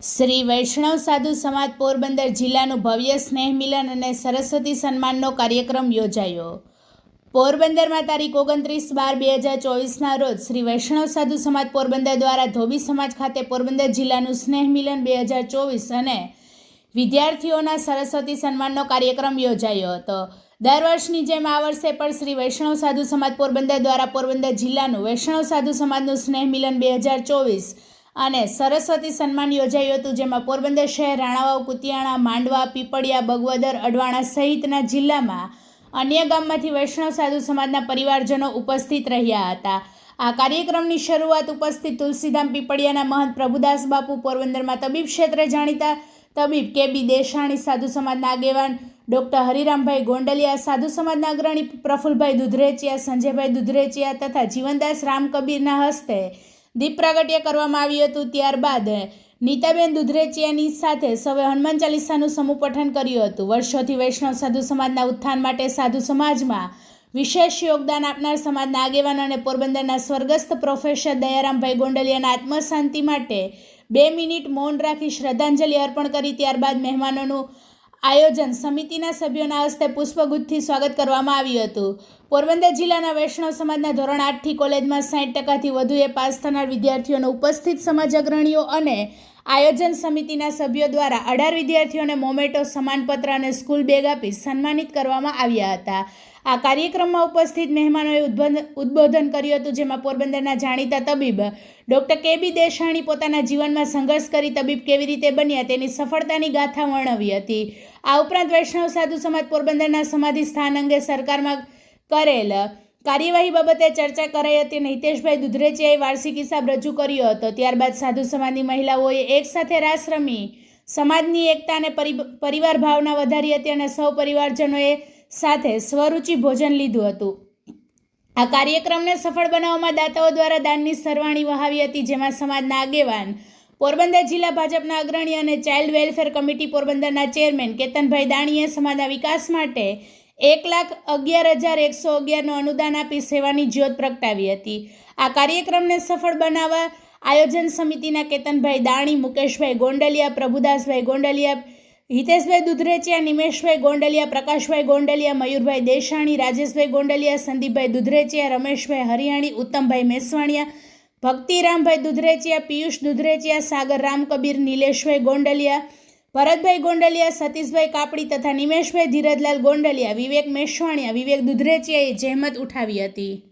શ્રી વૈષ્ણવ સાધુ સમાજ પોરબંદર જિલ્લાનું ભવ્ય સ્નેહ મિલન અને સરસ્વતી સન્માનનો કાર્યક્રમ યોજાયો. પોરબંદરમાં તારીખ ઓગણત્રીસ બાર બે હજાર ચોવીસના રોજ શ્રી વૈષ્ણવ સાધુ સમાજ પોરબંદર દ્વારા ધોબી સમાજ ખાતે પોરબંદર જિલ્લાનું સ્નેહ મિલન બે હજાર ચોવીસ અને વિદ્યાર્થીઓના સરસ્વતી સન્માનનો કાર્યક્રમ યોજાયો હતો. દર વર્ષની જેમ આ વર્ષે પણ શ્રી વૈષ્ણવ સાધુ સમાજ પોરબંદર દ્વારા પોરબંદર જિલ્લાનું વૈષ્ણવ સાધુ સમાજનું સ્નેહ મિલન બે હજાર ચોવીસ અને સરસ્વતી સન્માન યોજાયું હતું, જેમાં પોરબંદર શહેર, રાણાવાવ, કુતિયાણા, માંડવા, પીપળિયા, બગવદર, અડવાણા સહિતના જિલ્લામાં અન્ય ગામમાંથી વૈષ્ણવ સાધુ સમાજના પરિવારજનો ઉપસ્થિત રહ્યા હતા. આ કાર્યક્રમની શરૂઆત ઉપસ્થિત તુલસીધામ પીપળિયાના મહંત પ્રભુદાસ બાપુ, પોરબંદરમાં તબીબ ક્ષેત્રે જાણીતા તબીબ કે બી દેશાણી સાધુ સમાજના આગેવાન ડૉક્ટર હરિરામભાઈ ગોંડલિયા, સાધુ સમાજના અગ્રણી પ્રફુલભાઈ દુધરેચિયા, સંજયભાઈ દુધરેચિયા તથા જીવનદાસ રામ કબીરના હસ્તે દીપ પ્રાગટ્ય કરવામાં આવ્યું હતું ત્યારબાદ નીતાબેન દુધરેચિયાની સાથે સૌએ હનુમાન ચાલીસાનું સમૂહ પઠન કર્યું હતું. વર્ષોથી વૈષ્ણવ સાધુ સમાજના ઉત્થાન માટે સાધુ સમાજમાં વિશેષ યોગદાન આપનાર સમાજના આગેવાન અને પોરબંદરના સ્વર્ગસ્થ પ્રોફેસર દયારામભાઈ ગોંડલિયાના આત્મશાંતિ માટે બે મિનિટ મૌન રાખી શ્રદ્ધાંજલિ અર્પણ કરી. ત્યારબાદ મહેમાનોનું આયોજન સમિતિના સભ્યોના હસ્તે પુષ્પગુચ્છથી સ્વાગત કરવામાં આવ્યું હતું. પોરબંદર જિલ્લાના વૈષ્ણવ સમાજના ધોરણ આઠથી કોલેજમાં સાઠ ટકાથી વધુ એ પાસ થનાર વિદ્યાર્થીઓનો ઉપસ્થિત સમાજ અગ્રણીઓ અને આયોજન સમિતિના સભ્યો દ્વારા અઢાર વિદ્યાર્થીઓને મોમેટો સમાનપત્ર અને સ્કૂલ બેગ આપી સન્માનિત કરવામાં આવ્યા હતા. આ કાર્યક્રમમાં ઉપસ્થિત મહેમાનોએ ઉદ્બોધન કર્યું હતું, જેમાં પોરબંદરના જાણીતા તબીબ ડૉક્ટર કે બી દેશાણી પોતાના જીવનમાં સંઘર્ષ કરી તબીબ કેવી રીતે બન્યા તેની સફળતાની ગાથા વર્ણવી હતી. આ ઉપરાંત વૈષ્ણવ સાધુ સમાજ પોરબંદરના સમાધિ સ્થાન અંગે સરકારમાં કરેલ. કાર્યવાહી બાબતે ચર્ચા કરાઈ હતી અને હિતેશભાઈ દુધરેચિયાએ વાર્ષિક હિસાબ રજૂ કર્યો હતો. ત્યારબાદ સાધુ સમાજની મહિલાઓએ એકસાથે રાસ રમી, સમાજની એકતા અને પરિ- પરિવાર ભાવના વધારી હતી અને સૌ પરિવારજનોએ સાથે સ્વરૂચિ ભોજન લીધું હતું. આ કાર્યક્રમને સફળ બનાવવામાં દાતાઓ દ્વારા દાનની સરવાણી વહાવી હતી, જેમાં સમાજના આગેવાન પોરબંદર જિલ્લા ભાજપના અગ્રણી અને ચાઇલ્ડ વેલફેર કમિટી પોરબંદરના ચેરમેન કેતનભાઈ દાણીએ સમાજના વિકાસ માટે એક લાખ અગિયાર હજાર એકસો અગિયારનું અનુદાન આપી સેવાની જ્યોત પ્રગટાવી હતી. આ કાર્યક્રમને સફળ બનાવવા આયોજન સમિતિના કેતનભાઈ દાણી, મુકેશભાઈ ગોંડલિયા, પ્રભુદાસભાઈ ગોંડલિયા, હિતેશભાઈ દુધરેચિયા, નિમેશભાઈ ગોંડલિયા, પ્રકાશભાઈ ગોંડલિયા, મયુરભાઈ દેશાણી રાજેશભાઈ ગોંડલિયા, સંદીપભાઈ દુધરેચિયા, રમેશભાઈ હરિયાણી, ઉત્તમભાઈ મેસવાણિયા, ભક્તિરામભાઈ દુધરેચિયા, પિયુષ દુધરેચિયા, સાગર રામકબીર, નિલેશભાઈ ગોંડલિયા ભરતભાઈ ગોંડલિયા, સતીશભાઈ કાપડી તથા નિમેશભાઈ ધીરજલાલ ગોંડલિયા, વિવેક મેશવાણિયા, વિવેક દુધરેચિયાએ જહેમત ઉઠાવી હતી.